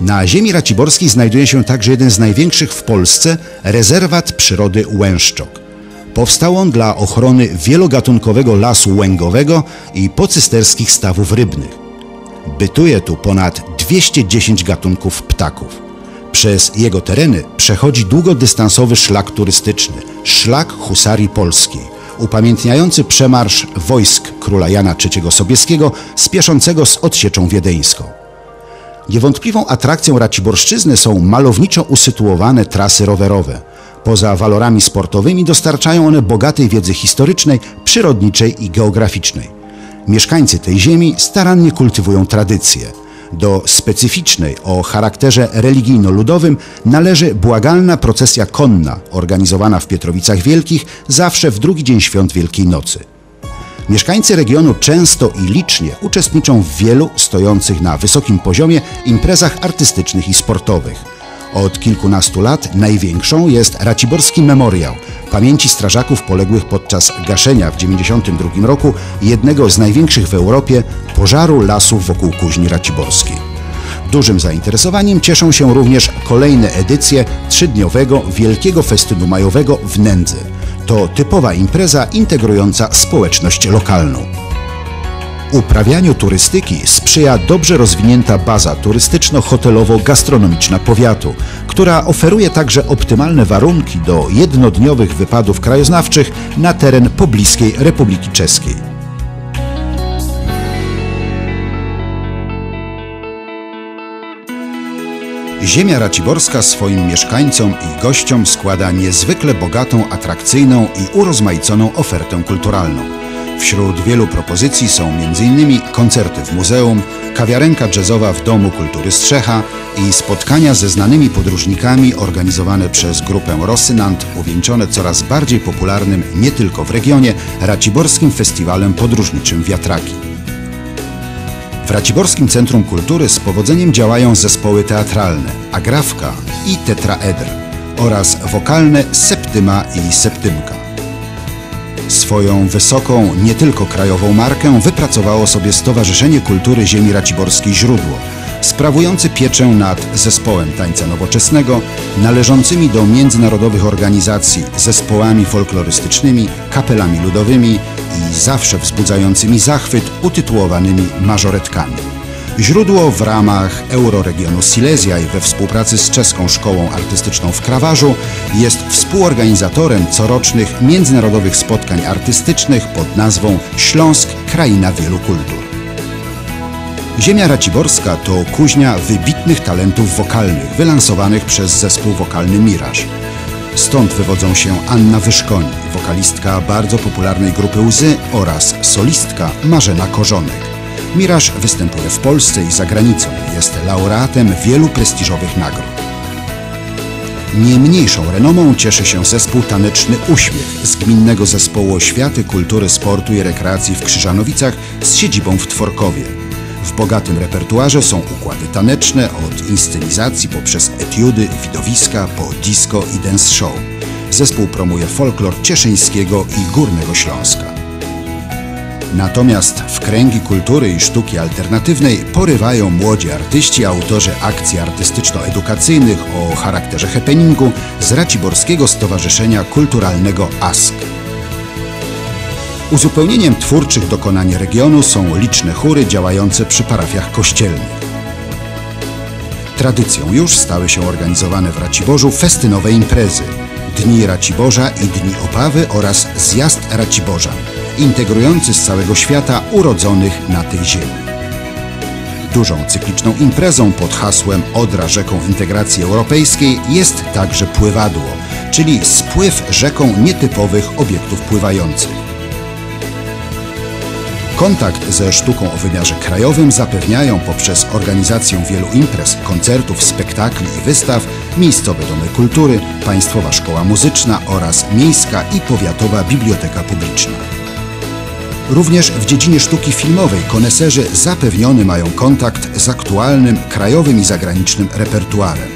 Na ziemi raciborskiej znajduje się także jeden z największych w Polsce rezerwat przyrody Łęszczok. Powstał on dla ochrony wielogatunkowego lasu łęgowego i pocysterskich stawów rybnych. Bytuje tu ponad 210 gatunków ptaków. Przez jego tereny przechodzi długodystansowy szlak turystyczny, szlak Husarii Polskiej, upamiętniający przemarsz wojsk króla Jana III Sobieskiego spieszącego z odsieczą wiedeńską. Niewątpliwą atrakcją Raciborszczyzny są malowniczo usytuowane trasy rowerowe. Poza walorami sportowymi dostarczają one bogatej wiedzy historycznej, przyrodniczej i geograficznej. Mieszkańcy tej ziemi starannie kultywują tradycje. Do specyficznej o charakterze religijno-ludowym należy błagalna procesja konna, organizowana w Pietrowicach Wielkich zawsze w drugi dzień świąt Wielkiej Nocy. Mieszkańcy regionu często i licznie uczestniczą w wielu stojących na wysokim poziomie imprezach artystycznych i sportowych. Od kilkunastu lat największą jest Raciborski Memoriał pamięci strażaków poległych podczas gaszenia w 1992 roku jednego z największych w Europie pożaru lasów wokół Kuźni Raciborskiej. Dużym zainteresowaniem cieszą się również kolejne edycje trzydniowego Wielkiego Festynu Majowego w Nędzy. To typowa impreza integrująca społeczność lokalną. Uprawianiu turystyki sprzyja dobrze rozwinięta baza turystyczno-hotelowo-gastronomiczna powiatu, która oferuje także optymalne warunki do jednodniowych wypadów krajoznawczych na teren pobliskiej Republiki Czeskiej. Ziemia Raciborska swoim mieszkańcom i gościom składa niezwykle bogatą, atrakcyjną i urozmaiconą ofertę kulturalną. Wśród wielu propozycji są m.in. koncerty w muzeum, kawiarenka jazzowa w Domu Kultury Strzecha i spotkania ze znanymi podróżnikami organizowane przez grupę Rosynant, uwieńczone coraz bardziej popularnym nie tylko w regionie Raciborskim Festiwalem Podróżniczym Wiatraki. W Raciborskim Centrum Kultury z powodzeniem działają zespoły teatralne Agrafka i Tetraedr oraz wokalne Septyma i Septymka. Swoją wysoką, nie tylko krajową markę wypracowało sobie Stowarzyszenie Kultury Ziemi Raciborskiej Źródło, sprawujący pieczę nad zespołem tańca nowoczesnego, należącymi do międzynarodowych organizacji, zespołami folklorystycznymi, kapelami ludowymi i zawsze wzbudzającymi zachwyt utytułowanymi mażoretkami. Źródło w ramach Euroregionu Silesia i we współpracy z Czeską Szkołą Artystyczną w Krawarzu jest współorganizatorem corocznych międzynarodowych spotkań artystycznych pod nazwą Śląsk Kraina Wielu Kultur. Ziemia Raciborska to kuźnia wybitnych talentów wokalnych wylansowanych przez zespół wokalny Miraż. Stąd wywodzą się Anna Wyszkoń, wokalistka bardzo popularnej grupy Łzy oraz solistka Marzena Korzonek. Miraż występuje w Polsce i za granicą. Jest laureatem wielu prestiżowych nagród. Nie mniejszą renomą cieszy się zespół taneczny Uśmiech z Gminnego Zespołu Oświaty, Kultury, Sportu i Rekreacji w Krzyżanowicach z siedzibą w Tworkowie. W bogatym repertuarze są układy taneczne od inscenizacji poprzez etiudy, widowiska po disco i dance show. Zespół promuje folklor cieszyńskiego i Górnego Śląska. Natomiast w kręgi kultury i sztuki alternatywnej porywają młodzi artyści, autorzy akcji artystyczno-edukacyjnych o charakterze happeningu z Raciborskiego Stowarzyszenia Kulturalnego ASK. Uzupełnieniem twórczych dokonań regionu są liczne chóry działające przy parafiach kościelnych. Tradycją już stały się organizowane w Raciborzu festynowe imprezy Dni Raciborza i Dni Opawy oraz Zjazd Raciborza integrujący z całego świata urodzonych na tej ziemi. Dużą cykliczną imprezą pod hasłem Odra rzeką integracji europejskiej jest także pływadło, czyli spływ rzeką nietypowych obiektów pływających. Kontakt ze sztuką o wymiarze krajowym zapewniają poprzez organizację wielu imprez, koncertów, spektakli i wystaw miejscowe domy kultury, Państwowa Szkoła Muzyczna oraz Miejska i Powiatowa Biblioteka Publiczna. Również w dziedzinie sztuki filmowej koneserzy zapewniony mają kontakt z aktualnym krajowym i zagranicznym repertuarem.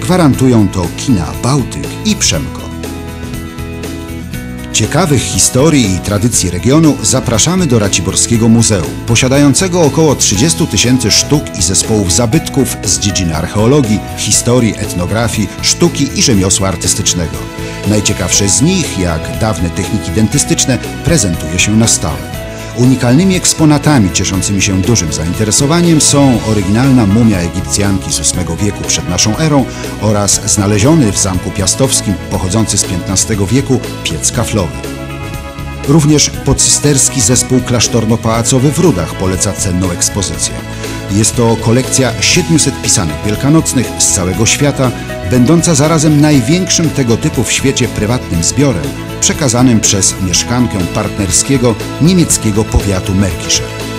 Gwarantują to kina Bałtyk i Przemko. Ciekawych historii i tradycji regionu zapraszamy do Raciborskiego Muzeum, posiadającego około 30 tysięcy sztuk i zespołów zabytków z dziedziny archeologii, historii, etnografii, sztuki i rzemiosła artystycznego. Najciekawsze z nich, jak dawne techniki dentystyczne, prezentuje się na stałe. Unikalnymi eksponatami cieszącymi się dużym zainteresowaniem są oryginalna mumia Egipcjanki z VIII wieku przed naszą erą oraz znaleziony w Zamku Piastowskim pochodzący z XV wieku piec kaflowy. Również podcysterski zespół klasztorno-pałacowy w Rudach poleca cenną ekspozycję. Jest to kolekcja 700 pisanych wielkanocnych z całego świata, będąca zarazem największym tego typu w świecie prywatnym zbiorem, przekazanym przez mieszkankę partnerskiego niemieckiego powiatu Märkischer.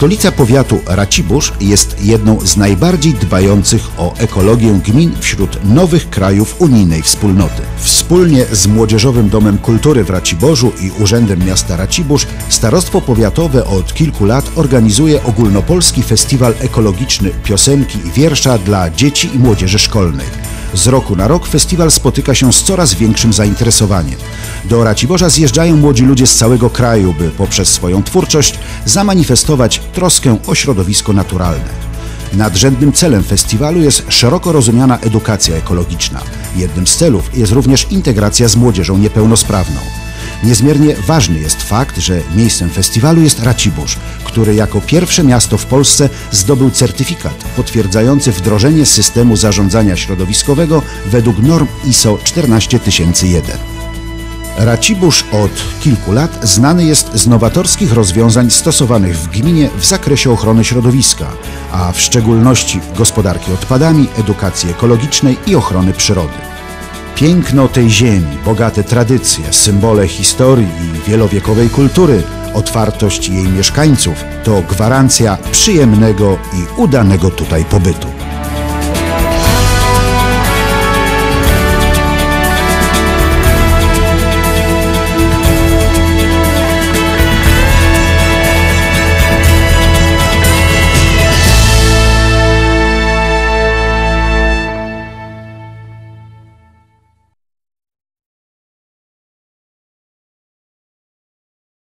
Stolica powiatu Racibórz jest jedną z najbardziej dbających o ekologię gmin wśród nowych krajów unijnej wspólnoty. Wspólnie z Młodzieżowym Domem Kultury w Raciborzu i Urzędem Miasta Racibórz Starostwo Powiatowe od kilku lat organizuje ogólnopolski festiwal ekologiczny piosenki i wiersza dla dzieci i młodzieży szkolnej. Z roku na rok festiwal spotyka się z coraz większym zainteresowaniem. Do Raciborza zjeżdżają młodzi ludzie z całego kraju, by poprzez swoją twórczość zamanifestować troskę o środowisko naturalne. Nadrzędnym celem festiwalu jest szeroko rozumiana edukacja ekologiczna. Jednym z celów jest również integracja z młodzieżą niepełnosprawną. Niezmiernie ważny jest fakt, że miejscem festiwalu jest Racibórz, który jako pierwsze miasto w Polsce zdobył certyfikat potwierdzający wdrożenie systemu zarządzania środowiskowego według norm ISO 14001. Racibórz od kilku lat znany jest z nowatorskich rozwiązań stosowanych w gminie w zakresie ochrony środowiska, a w szczególności gospodarki odpadami, edukacji ekologicznej i ochrony przyrody. Piękno tej ziemi, bogate tradycje, symbole historii i wielowiekowej kultury, otwartość jej mieszkańców to gwarancja przyjemnego i udanego tutaj pobytu.